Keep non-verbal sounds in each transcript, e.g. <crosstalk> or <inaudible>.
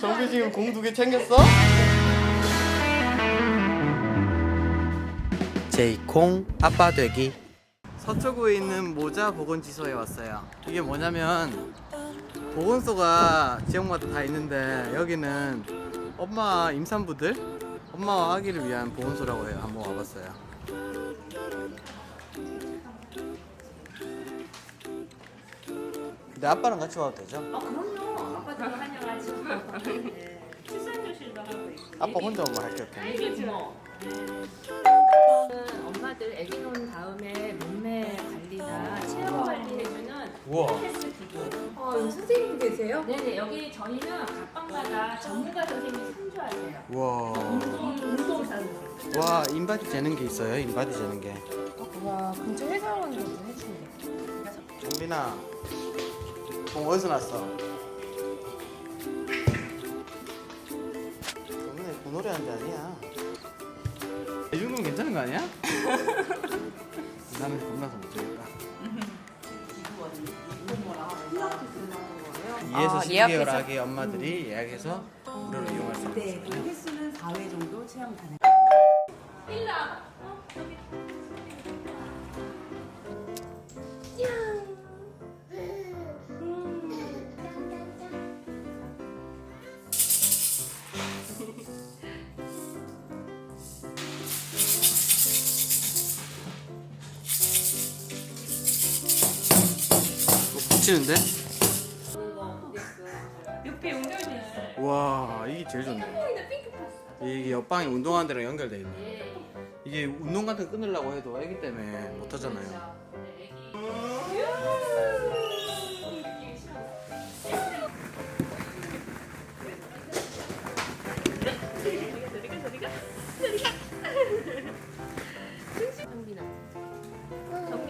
정비 지금 공 두 개 챙겼어? 제이콩 아빠 되기 서초구에 있는 모자 보건지소에 왔어요. 이게 뭐냐면 보건소가 지역마다 다 있는데 여기는 엄마 임산부들, 엄마와 아기를 위한 보건소라고 해요. 한번 와봤어요. 근데 아빠랑 같이 와도 되죠? 어 그럼요. 아빠도 환영하 있고. 아빠 혼자 오면 할게 없겠네. 애기 뭐. 엄마들 아기 놓은 다음에 몸매 관리나 체형 관리해주는 우와. 헬스 기구. 아, 여기 선생님 계세요? 네네 여기 저희는 각방마다 전문가 선생님이 상주하세요. 우와. 운동사 선생님. 와 인바디 재는 게 있어요. 인바디 재는 게. 와, 근처 회사원들도 해주네. 정빈아, 공 어디서 났어? 그 노래 하는 게 아니야. 이 정도면 괜찮은 거 아니야? <laughs> 나는 겁나서 못 되겠다. 이에서 아, 12개월 예약해서? 아기 엄마들이 예약해서 무료로 이용할 수 있어요. 네, 그 횟수는 4회 정도 체험 가능. 일로 와봐. 어, 여기. 붙이는데? 옆에 연결돼. 와 이게 제일 좋네. 이게 옆방에 운동하는 데랑 연결돼 있네. 예. 이게 운동 같은 거 끊으려고 해도 애기 때문에 못 하잖아요.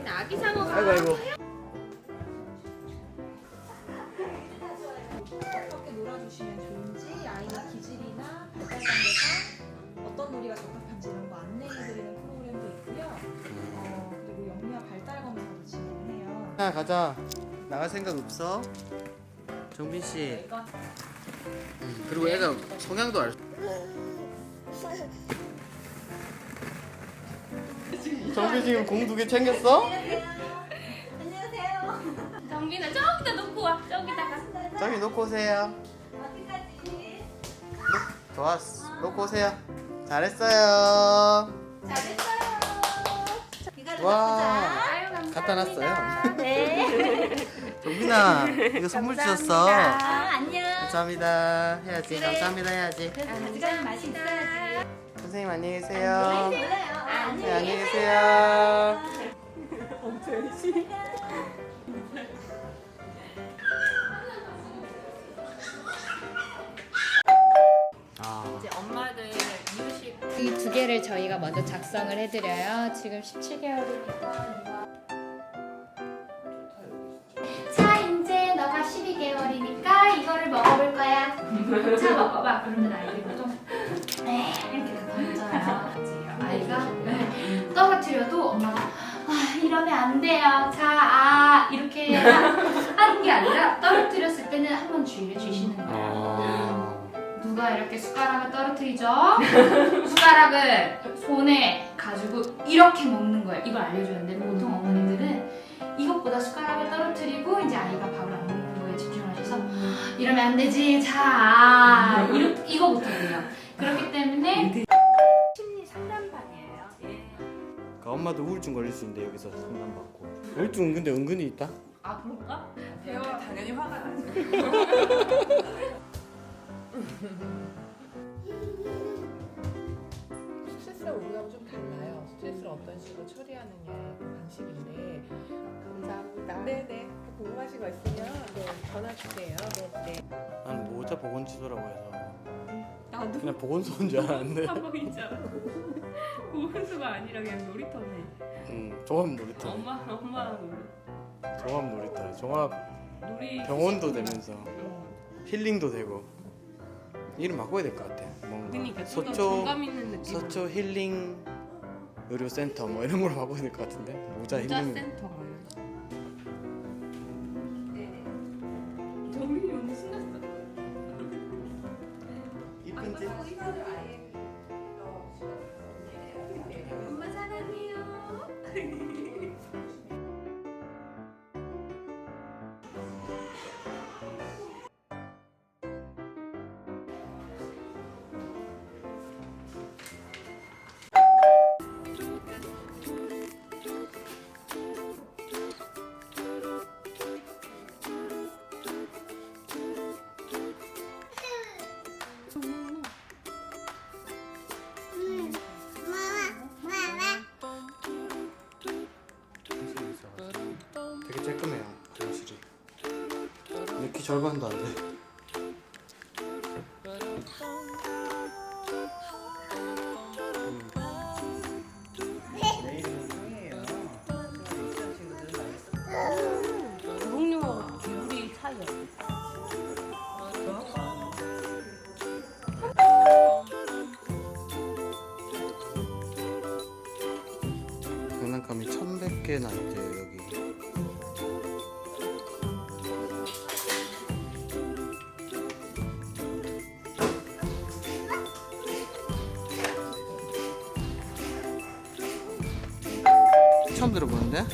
아기 상어가. 아이고 아이고. 해요. 자 가자. 나갈 생각 없어? 정빈 씨. 이거 음, 그리고 애가 성향도 알. 정빈 지금 공 두 개 챙겼어? 정빈아 저기다 놓고 와. 저기다가. 저기 놓고 오세요. 좋았어. 놓고 오세요. 잘했어요. 감 사합니다. 갖다 놨어요. 네. <laughs> 정빈아, 이거 선물 주셨어. 안녕. 감사합니다. 해야지. 감사합니다. 해야지. 가져가는 맛이 있어야지. 선생님 안녕히 계세요. 네, 안녕. 안녕히 계세요. 아, 이두 개를 저희가 먼저 작성을 해드려요. 지금 17개월이니까. 자, 이제 너가 12개월이니까 이거를 먹어볼 거야. 자, 먹어봐. 그러면 아이들이 보통 에 이렇게 던져요. 아이가 네. 떨어뜨려도 엄마가 아, 이러면 안 돼요. 자, 아 이렇게 숟가락을 떨어뜨리죠? <laughs> 숟가락을 손에 가지고 이렇게 먹는 거예요. 이걸 알려주는데 보통 어머니들은 이것보다 숟가락을 떨어뜨리고 이제 아이가 밥을 안 먹는 거에 집중하셔서 이러면 안 되지. 자, 이러, 이거부터 해요. 그렇기 때문에 심리 상담반이에요. 예. 그 엄마도 우울증 걸릴 수 있는데 여기서 상담 받고. 우울증 근데 은근히 있다. 아 그럴까? 배워 당연히 화가 나죠. <laughs> 스트레스가 우리하고 좀 달라요. 스트레스를 어떤 식으로 처리하느냐의 그 방식인데 감사합니다. 네네. 궁금하신 거 있으면 네, 전화 주세요. 네네. 난 모자 보건지소라고 해서 나도 그냥 보건소인 줄 알았는데. 한번인 줄 알았고 고은수가 아니라 그냥 놀이터네. 음, 종합 놀이터. 엄마 엄마 종합 놀이터. 종합 놀이 병원도 되면서 힐링도 되고. 이름 바꿔야 될 것 같아. 뭔가 그러니까 좀더 서초 정감 있는 느낌. 서초 힐링 의료센터 뭐 이런 걸로 바꿔야 될 것 같은데. 모자 모자 힐링. 센터. 정민이 오늘 신났어. 이쁜지? 되게 쬐끔해요 화장실이 키 절반도 안돼. 장난감이 1100개나 있대요 처음 들어보는데?